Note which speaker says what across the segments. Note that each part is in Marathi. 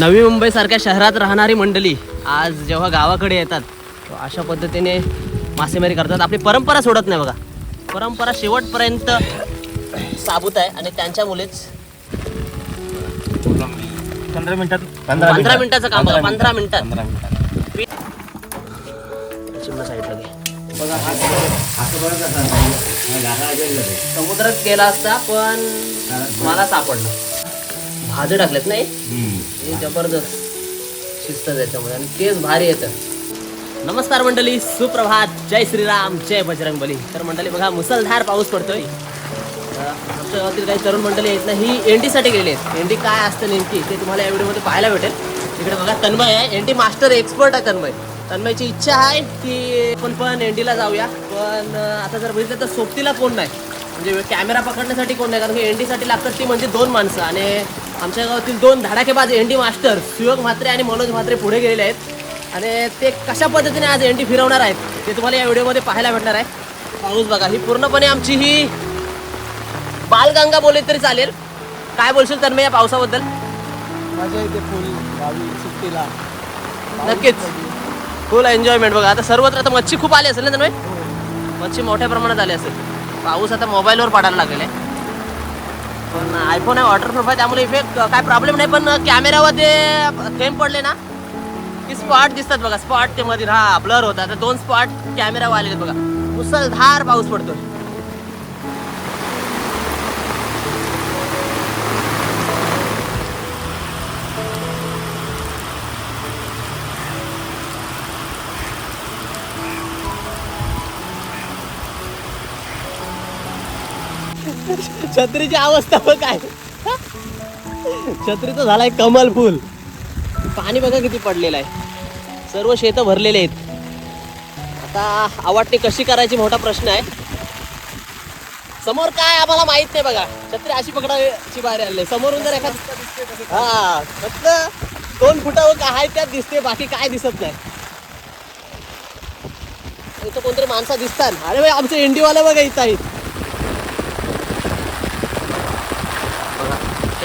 Speaker 1: नवी मुंबईसारख्या शहरात राहणारी मंडळी आज जेव्हा गावाकडे येतात अशा पद्धतीने मासेमारी करतात. आपली परंपरा सोडत नाही बघा. परंपरा शेवटपर्यंत साबूत आहे आणि त्यांच्यामुळेच
Speaker 2: पंधरा मिनिटात
Speaker 1: पंधरा मिनिटाचं काम बघा पंधरा मिनिटात. समुद्रात गेला असता पण मला सापडला. भाजं टाकलेत नाही? हे जबरदस्त. शिस्त त्याच्यामध्ये आणि तेच भारी येतं. नमस्कार मंडळी सुप्रभात. जय श्रीराम जय बजरंग बली तर मंडळी बघा मुसळधार पाऊस पडतोय. आमच्या गावातील काही तरुण मंडळी आहेत ना ही एंडीसाठी गेली आहेत. एंडी काय असतं नेमकी ते तुम्हाला या व्हिडिओमध्ये पाहायला भेटेल. इकडे बघा तन्मय आहे. एंडी मास्टर एक्सपर्ट आहे तन्मय. तन्मयची इच्छा आहे की आपण पण एंडीला जाऊया. पण आता जर बघितलं तर सोबतीला कोण नाही. म्हणजे कॅमेरा पकडण्यासाठी कोण नाही कारण की एंडीसाठी लागतात ती म्हणजे दोन माणसं आणि आमच्या गावातील दोन धडाकेबाज एंडी मास्टर सुयोग म्हात्रे आणि मनोज म्हात्रे पुढे गेलेले आहेत. आणि ते कशा पद्धतीने आज एंडी फिरवणार आहेत ते तुम्हाला या व्हिडिओमध्ये पाहायला भेटणार आहे. पाऊस बघा ही पूर्णपणे आमची ही बालगंगा बोलली तरी चालेल. काय बोलशील तर मी या पावसाबद्दल?
Speaker 3: फुल सुट्टीला.
Speaker 1: नक्कीच. फुल एन्जॉयमेंट बघा. आता सर्वत्र आता मच्छी खूप आली असेल ना तन्मय? मच्छी मोठ्या प्रमाणात आली असेल. पाऊस आता मोबाईलवर पडायला लागेल आहे. पण आयफोन आहे वॉटरप्रूफ आहे त्यामुळे इफेक्ट काय प्रॉब्लेम नाही पण कॅमेरामध्ये थेंब पडले ना की स्पॉट दिसतात बघा स्पॉट ते मध्ये हा ब्लर होता तर दोन स्पॉट कॅमेरावर आलेले बघा. मुसळधार पाऊस पडतोय. छत्रीची अवस्था बघ काय. छत्रीचा झालाय कमल फुल. पाणी बघा किती पडलेलं आहे. सर्व शेतं भरलेले आहेत. आता आवडते कशी करायची मोठा प्रश्न आहे. समोर काय आम्हाला माहीत नाही बघा. छत्री अशी पकडायची बाहेर आले समोरून जर एखाद हा फक्त दोन फुटावर काय त्यात दिसते बाकी काय दिसत नाही. इथं कोणतरी माणसं दिसतात. अरे भाई आमचे इंडिवाले बघा इथं आहेत.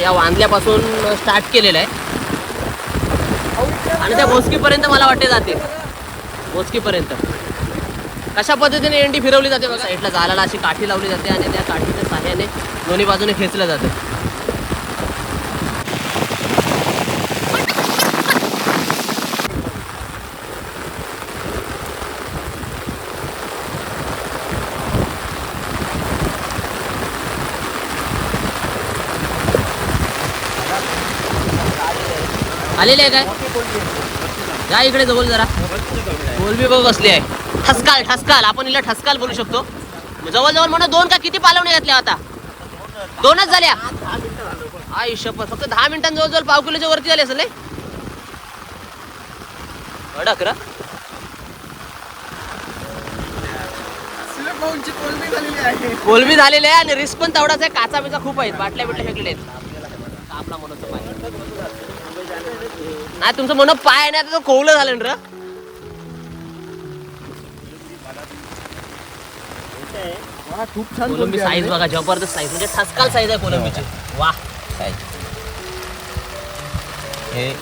Speaker 1: या वांदल्यापासून स्टार्ट केलेलं आहे. आणि त्या भोसकीपर्यंत मला वाटते जाते भोसकीपर्यंत. कशा पद्धतीने एंडी फिरवली जाते बघा. साईडला जायला अशी काठी लावली जाते आणि त्या काठीच्या साह्याने दोन्ही बाजूने खेचलं जातं. आलेले आहे काय? या इकडे जवळ जरा. कोलबी बघ बसली आहे. ठसकाल ठसकाल. आपण हिला ठसकाल बोलू शकतो. जवळ जवळ म्हणून दोन का किती पालवणे घातल्या आता? दोनच झाल्या. आई शपथ फक्त दहा मिनिटां जवळ जवळ पाव किलोच्या वरती झाले असेल अडक रा.
Speaker 3: कोलबी झालेली आहे
Speaker 1: आणि रिस्क पण तेवढाच आहे. काचा बिचा खूप आहेत. बाटल्या बिटल्या फेकलेले आहेत आपला म्हणत नाही तुमचं म्हणत पाय आहे ना आता तो कोवलं झालं ना रे.
Speaker 3: खूप छान
Speaker 1: कोलंबी साईज. बघा जबरदस्त साईज म्हणजे ठसकाल साईज आहे कोलंबीची. वा.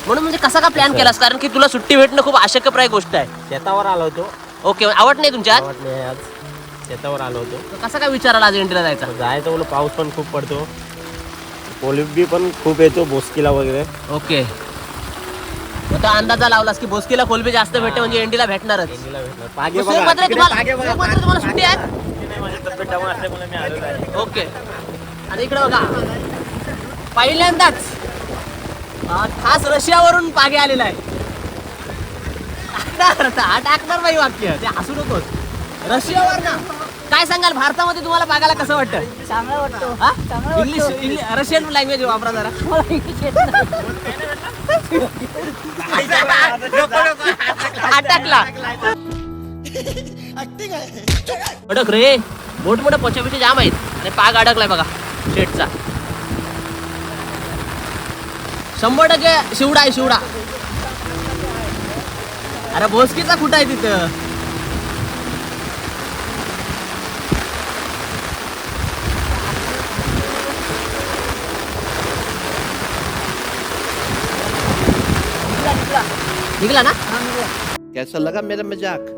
Speaker 1: म्हणून म्हणजे कसा का प्लॅन केलास? कारण की तुला सुट्टी भेटणं खूप आशक्यप्राय गोष्ट आहे.
Speaker 2: शेतावर आलो होतो.
Speaker 1: ओके आवड नाही
Speaker 2: आज. शेतावर आलो होतो.
Speaker 1: तर कसा काय विचाराला आज एंट्रीला जायचा?
Speaker 2: जायचं बोल पाऊस पण खूप पडतो. कोलिंबी पण खूप येतो बोसकीला वगैरे.
Speaker 1: ओके मग तो अंदाजा लावलास की बोसकीला कोलबी जास्त भेटते म्हणजे एंडीला भेटणारच.
Speaker 2: पागे बघा तिकडे
Speaker 1: तुम्हाला
Speaker 2: पागे बघा.
Speaker 1: सुयोग मात्र तुम्हाला सुट्टी आहे?
Speaker 2: नाही, नाही.
Speaker 1: ओके. आणि इकडे बघा. पहिल्यांदाच अं, खास रशियावरून पागे आलेला आहे. टाकणार आता, हा टाकणार बाई वाक्य. ते हसू नकोस. रशियावर ना. काय सांगाल? भारतामध्ये तुम्हाला पागायला कसं वाटतं?
Speaker 4: चांगला वाटतो.
Speaker 1: हा?
Speaker 4: चांगलं
Speaker 1: इंग्लिश इंग्लिश रशियन लँग्वेज वापरा जरा. अटकला. अडक रे. मोठ मोठे पचापिचे जाम आहेत. आणि पाग अडकलाय बघा शेटचा शंभर टक्के शिवडा आहे शिवडा. अरे भोसकीचा कुठं आहे तिथं? निघला ना?
Speaker 3: कैसा लगा मेरा मजाक.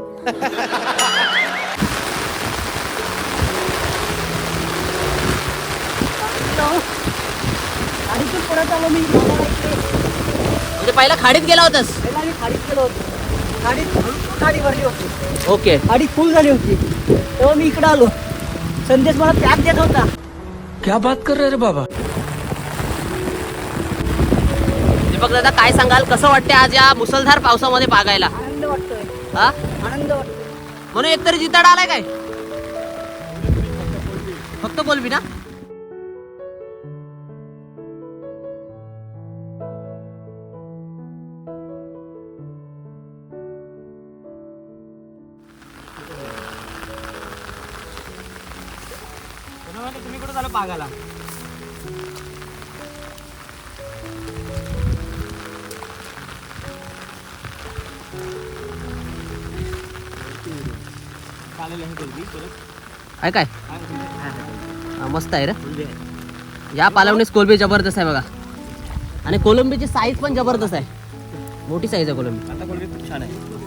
Speaker 4: गाडीतून आलो मी.
Speaker 1: म्हणजे पहिला खाडीत गेला होतास.
Speaker 4: पहिला मी खाडीत गेलो होतो गाडीत भरपूर गाडी भरली होती
Speaker 1: ओके.
Speaker 4: गाडी फुल झाली होती तेव्हा मी इकडे आलो संदेश मला त्याग देत होता
Speaker 1: दीपक दादा काय सांगाल? कसं वाटते आज या मुसळधार पावसामध्ये बागायला
Speaker 4: आनंद वाटतोय.
Speaker 1: हा?
Speaker 4: आनंद वाटतोय.
Speaker 1: म्हणून एकतरी जिताडा आलाय काय? फक्त कोलबी ना?
Speaker 2: तुम्ही कुठं झालं पागाला?
Speaker 1: आहे काय? मस्त आहे रे. या पालवणीस कोलंबी जबरदस्त आहे बघा. आणि कोलंबीची साईज पण जबरदस्त आहे. मोठी साईज आहे कोलंबी.
Speaker 2: आता कोलबी खूप छान आहे.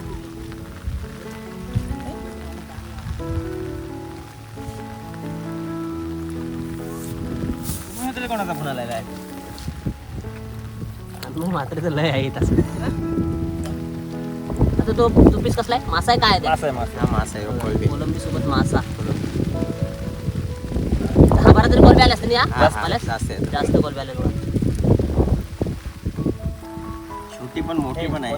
Speaker 2: कोणाचा फोन आलेला आहे?
Speaker 1: मग मात्र तर लय आहे इथं. आता तो तो पीस कसला आहे? मासा आहे काय आहे?
Speaker 2: मासा आहे. मासा मासा आहे कोलबी
Speaker 1: कोलंबी सोबत मासा. दहा बारा तरी कोलबी आले असते ना या?
Speaker 2: जास्त
Speaker 1: कोलबी आले
Speaker 2: छोटी पण मोठी पण आहे.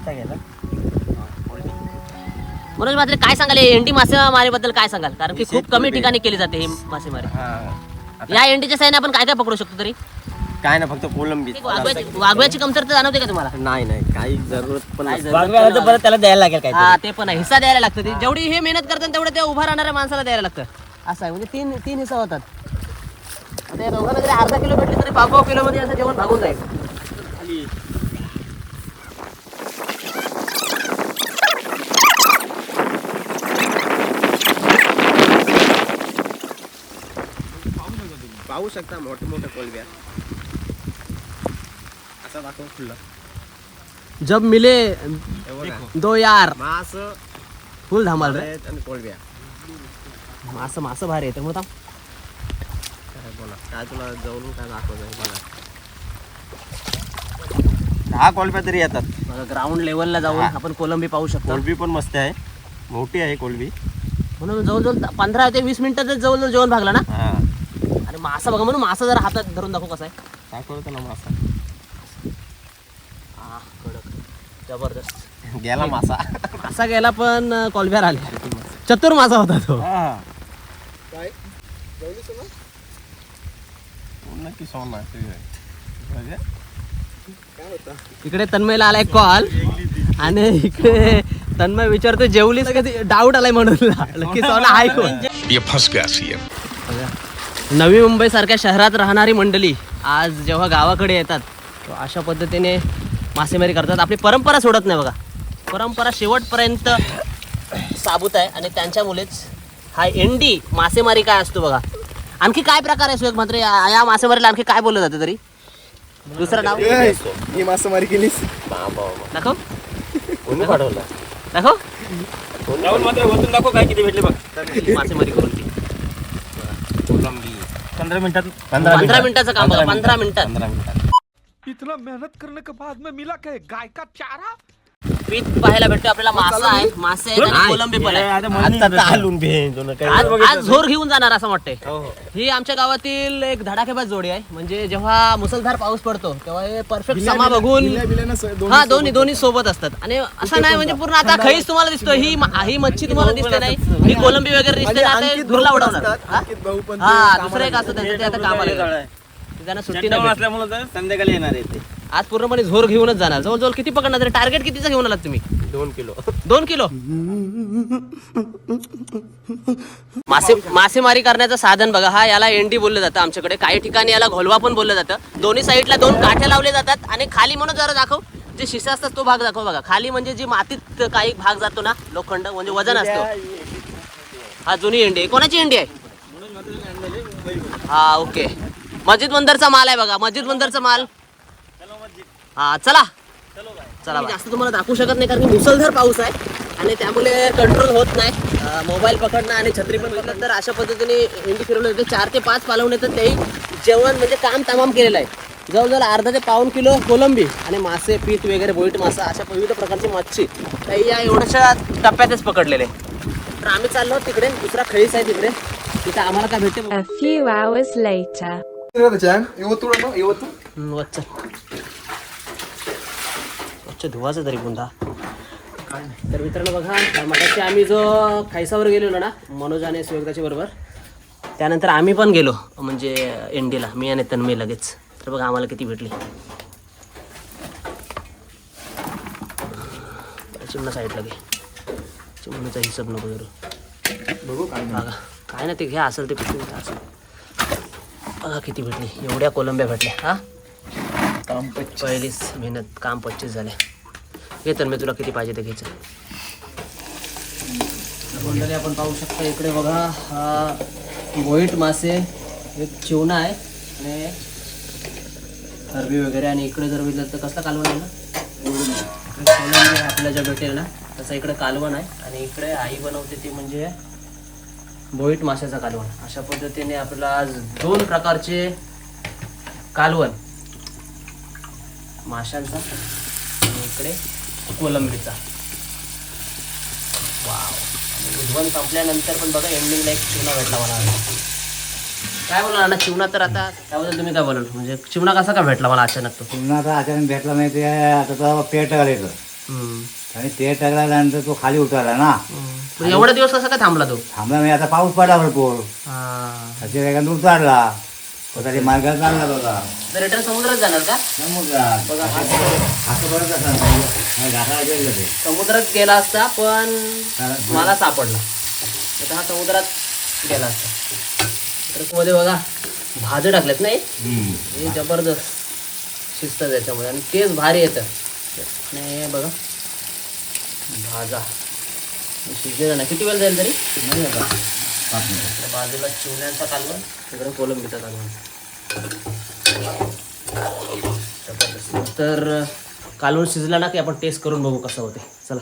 Speaker 1: मनोज मात्र काय सांगाल? एंडी मासेमारीबद्दल काय सांगाल? कारण की खूप कमी. ठिकाणी केली जाते ही मासेमारी.
Speaker 2: हा
Speaker 1: या एंडीच्या साईने आपण काय काय पकडू शकतो तरी?
Speaker 2: काय ना फक्त कोलंबी
Speaker 1: वाघव्याची वाघव्याची कमतरता जाणवते का तुम्हाला?
Speaker 2: नाही नाही काही जरूरत पण
Speaker 1: नाही.
Speaker 2: परत त्याला द्यायला लागेल काय
Speaker 1: हा ते पण आहे. हिस्सा द्यायला लागतं. ते जेवढी हे मेहनत करतात तेवढं त्या उभा राहणाऱ्या माणसाला द्यायला लागतं. असं आहे. म्हणजे तीन तीन हिस्सा होतात. दोघांना जरी अर्धा किलो भेटले तरी पाव पाव किलो मध्ये असं जेवण भागून जाईल.
Speaker 2: पाहू शकता मोठे मोठे कोलब्या. असा दाखव खुल्ला.
Speaker 1: जब मिले दो यार.
Speaker 2: मास
Speaker 1: फुल धमाल रे.
Speaker 2: आणि
Speaker 1: मासं मासं भारी त्यामुळे थांब.
Speaker 2: काय बोला काय तुला जवळून काय दाखवत बघा. दहा कोलब्या तरी येतात.
Speaker 1: ग्राउंड लेवलला जाऊन. आपण कोलंबी पाहू शकतो.
Speaker 2: कोलबी पण मस्त आहे. मोठी आहे कोलबी
Speaker 1: म्हणून जवळजवळ पंधरा ते वीस मिनिटात जवळजवळ जेवण भागला ना?
Speaker 2: हा.
Speaker 1: आणि मासा बघा म्हणून मासा जरा हातात धरून दाखवू कसा आहे.
Speaker 2: दाखवतो ना मासा
Speaker 1: हा, कडक जबरदस्त.
Speaker 2: गेला मासा.
Speaker 1: मासा गेला पण कॉलब्यार आले. चतुर मासा होता तो.
Speaker 2: हा.
Speaker 3: काय? जेवलीस ना
Speaker 2: नक्की सोना बघा.
Speaker 3: काय होता?
Speaker 1: इकडे तन्मयला आलाय कॉल. आणि इकडे तन्मय विचारतो जेवलीस का? डाऊट आलाय म्हणून. सोना हाय नवी मुंबई सारख्या शहरात राहणारी मंडळी आज जेव्हा गावाकडे येतात अशा पद्धतीने मासेमारी करतात. आपली परंपरा सोडत नाही बघा. परंपरा शेवटपर्यंत साबूत आहे आणि त्यांच्यामुळेच हा एंडी मासेमारी काय असतो बघा. आणखी काय प्रकार आहे सुयोग मात्र या मासेमारीला आणखी काय बोललं जातं तरी? दुसरं नाव?
Speaker 3: ही मासेमारी केलीस.
Speaker 2: बाबा.
Speaker 1: दाखव.
Speaker 2: कोणी पाठवलं?
Speaker 1: दाखव.
Speaker 2: जाऊन मात्र वतून दाखव काय किती भेटले बघ.
Speaker 1: मासेमारी करून ती.
Speaker 2: पंधरा मिनिटात
Speaker 1: पंधरा मिनिटाचं काम बघा पंधरा मिनिटात.
Speaker 2: पंधरा मिनिटात.
Speaker 5: इतना मेहनत करने के बाद में मिला क्या गाय का चारा?
Speaker 1: पीठ पाहायला भेटतो आपल्याला मासा आहे. मासे आहेत आणि कोलंबी पण आहे.
Speaker 2: आता तर हालून भेन दोन काय
Speaker 1: आज आज झोर घेऊन जाणार असं वाटतंय.
Speaker 2: हो, हो.
Speaker 1: ही आमच्या गावातील एक धडाकेबाज जोडी आहे. म्हणजे जेव्हा मुसळधार पाऊस पडतो तेव्हा हे परफेक्ट समा बघून हा दोन्ही दोन्ही सोबत असतात. आणि असं नाही म्हणजे पूर्ण आता खैस तुम्हाला दिसतो ही मा- ही मच्छी तुम्हाला दिसते नाही. ही कोलंबी वगैरे दिसते ना ते
Speaker 3: अंकित
Speaker 1: धुरला उडवणार. हा? हा दुसरं एक असतं त्यांचं ते आता कामाला गेलं. त्यांना सुट्टी नाही भेटत.
Speaker 2: असल्यामुळे तर संध्याकाळी येणार आहे ते.
Speaker 1: आज पूर्णपणे झोर घेऊनच जाणार. जवळजवळ किती पकडणार तरी टार्गेट कितीचं घेऊन आलात तुम्ही?
Speaker 2: दोन किलो.
Speaker 1: दोन किलो? मासे मासेमारी करण्याचं साधन बघा. हा याला एंडी बोललं जातं आमच्याकडे. काही ठिकाणी याला घोलवा पण बोललं जातं. दोन्ही साईडला दोन काठ्या लावले जातात आणि खाली म्हणून जरा दाखव. जे शिसा असतात तो भाग दाखव बघा. खाली म्हणजे जी मातीत काही भाग जातो ना लोखंड म्हणजे वजन असतो. हा जुनी एंडी आहे. कोणाची एंडी आहे? हा ओके. मस्जिद बंदरचा माल आहे बघा मस्जिद बंदरचा माल. हा चला. चला जास्त तुम्हाला दाखवू शकत नाही कारण की मुसळधार पाऊस आहे आणि त्यामुळे कंट्रोल होत नाही. मोबाईल पकडणं आणि छत्री पण पकडणं तर अशा पद्धतीने इंडी फिरवलं होते चार ते पाच पालवणे तर तेही जेवण म्हणजे काम तमाम केलेलं आहे. जवळजवळ अर्धा ते पाऊन किलो कोलंबी आणि मासे पीठ वगैरे बोईट मासा अशा विविध प्रकारची मच्छी. काही या एवढ्याशा टप्प्यातच पकडलेले. तर आम्ही चाललो तिकडे दुसरा खळीस आहे तिकडे. तिथं आम्हाला काय भेटते?
Speaker 3: ఛాన్ యువతుడమ్మా
Speaker 1: యువతు వచ్చ अच्छा धुवाचा तरी कोणता तर मित्रांनो बघा मगाशी आम्ही जो खायसावर गेलेलो ना मनोज आणि सुयोगदाच्या बरोबर त्यानंतर आम्ही पण गेलो म्हणजे एनडीला मी आणि तन्मय लगेच. तर बघा आम्हाला किती भेटली. चिमणा साईडला घे चिमणाचा हिशोब नको जरूर
Speaker 3: बघू काय
Speaker 1: बघा. काय ना ते घ्या असेल ते पिकून असेल. बघा किती भेटली. एवढ्या कोलंब्या भेटल्या हा?
Speaker 3: काम
Speaker 1: पहिलीच मेहनत काम पच्चीस झाले. घे तर मी तुला किती पाहिजे ते घ्यायचं. मंडळी आपण पाहू शकता इकडे बघा हा व्हाईट मासे एक चिवणा आहे आणि हरबी वगैरे आणि इकडे जर बघितलं तर कसला कालवण आहे ना? कोलंबी आपल्या ज्या भेटेल ना तसं इकडे कालवण आहे आणि इकडे आई बनवते ती म्हणजे बोईट माशाचा कालवण. अशा पद्धतीने आपल्याला आज दोन प्रकारचे कालवण. माशांचा आणि इकडे कोलंबीचा. वाव. उद्वन संपल्यानंतर पण बघा एंडिंगला एक चिवणा भेटला मला. काय बोलणार ना चिवणा तर आता त्याबद्दल तुम्ही काय बोलाल? म्हणजे चिवणा कसा का भेटला मला अचानक तो?
Speaker 6: आता अचानक भेटला नाही ते आता पेट
Speaker 1: हम्म.
Speaker 6: आणि ते टाकल्यानंतर तो खाली उतरला ना.
Speaker 1: पण एवढे दिवस कसा काय थांबला तो?
Speaker 6: थांबला नाही आता पाऊस पडला भरपूर.
Speaker 1: हा.
Speaker 6: त्याच्या वेगाने उतरला. स्वतः ते मार्गात चालला बघा.
Speaker 1: तर रिटर्न समुद्रात जाणार का?
Speaker 6: समुद्रात.
Speaker 1: बघा हा
Speaker 6: गेलं ते.
Speaker 1: समुद्रात गेला असता पण
Speaker 6: कारण-
Speaker 1: मला सापडला. आता हा समुद्रात गेला असता. तर मध्ये बघा भाजं टाकलेत नाही?
Speaker 6: हम्म.
Speaker 1: हे जबरदस्त शिस्त त्याच्यामध्ये. आणि तेच भारी येतं. आणि हे बघा भाजा शिजलेलं नाही किती वेळ जाईल तरी
Speaker 6: नाही आता. पाच मिनिटं.
Speaker 1: त्या बाजूला चिवण्यांचा कालवण तिकडे कोलंबीचा कालवण. तर कालवण शिजला ना की आपण टेस्ट करून बघू कसं होते चला